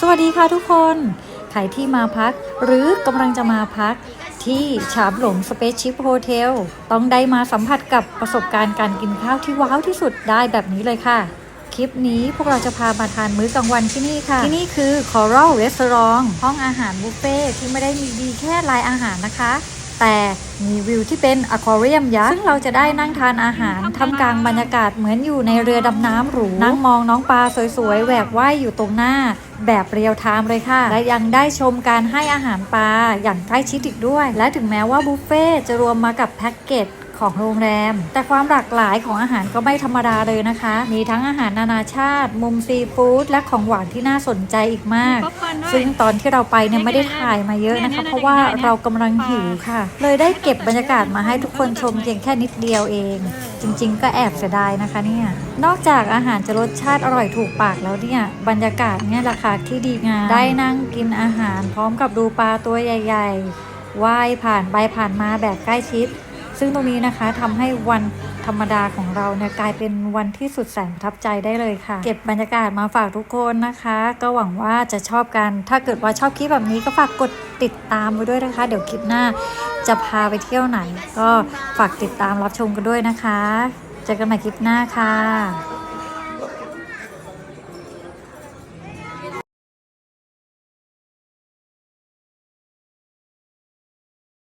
สวัสดีค่ะทุกคน ใครที่มาพักหรือกำลังจะมาพักที่ฉาบหลงสเปซชิพโฮเทลต้องได้มาสัมผัสกับประสบการณ์การกินข้าวที่ว้าวที่สุดได้แบบนี้เลยค่ะ คลิปนี้พวกเราจะพามาทานมื้อกลางวันที่นี่ค่ะ ที่นี่คือ Coral Restaurant ห้องอาหารบุฟเฟ่ที่ไม่ได้มีดีแค่ลายอาหารนะคะ แต่มีวิวที่เป็นอควาเรียมยักษ์ซึ่งเราจะได้นั่งทานอาหารทำกลางบรรยากาศเหมือนอยู่ในเรือดำน้ำหรู นั่งมองน้องปลาสวยๆแหวกว่ายอยู่ตรงหน้า แบบเรียลไทม์เลยค่ะ และยังได้ชมการให้อาหารปลาอย่างใกล้ชิดอีกด้วย และถึงแม้ว่าบุฟเฟ่จะรวมมากับแพ็กเกจ ของโรงแรม แต่ความหลากหลายของอาหารก็ไม่ธรรมดาเลยนะคะ มีทั้งอาหารนานาชาติ มุมซีฟู้ดและของหวานที่น่าสนใจอีกมากป๊อปคอร์นด้วยซึ่งตอนที่เราไปเนี่ยไม่ได้ถ่ายมาเยอะนะคะ เพราะว่าเรากำลังหิวค่ะ เลยได้เก็บบรรยากาศมาให้ทุกคนชมเพียงแค่นิดเดียวเอง จริง ๆ ก็แอบเสียดายนะคะเนี่ยนอกจากอาหารจะรสชาติอร่อยถูกปากแล้วเนี่ยบรรยากาศเนี่ยราคาที่ดีงามได้นั่งกินอาหาร พร้อมกับดูปลาตัวใหญ่ ๆว่ายผ่านไปผ่านมาแบบใกล้ชิด ซึ่งตรงนี้นะคะทำให้วันธรรมดาของเราเนี่ยกลายเป็นวันที่สุดแสนประทับใจได้เลยค่ะ เก็บบรรยากาศมาฝากทุกคนนะคะ ก็หวังว่าจะชอบกัน ถ้าเกิดว่าชอบคลิปแบบนี้ก็ฝากกดติดตามไว้ด้วยนะคะ เดี๋ยวคลิปหน้าจะพาไปเที่ยวไหน ก็ฝากติดตามรับชมกันด้วยนะคะ เจอกันใหม่คลิปหน้าค่ะ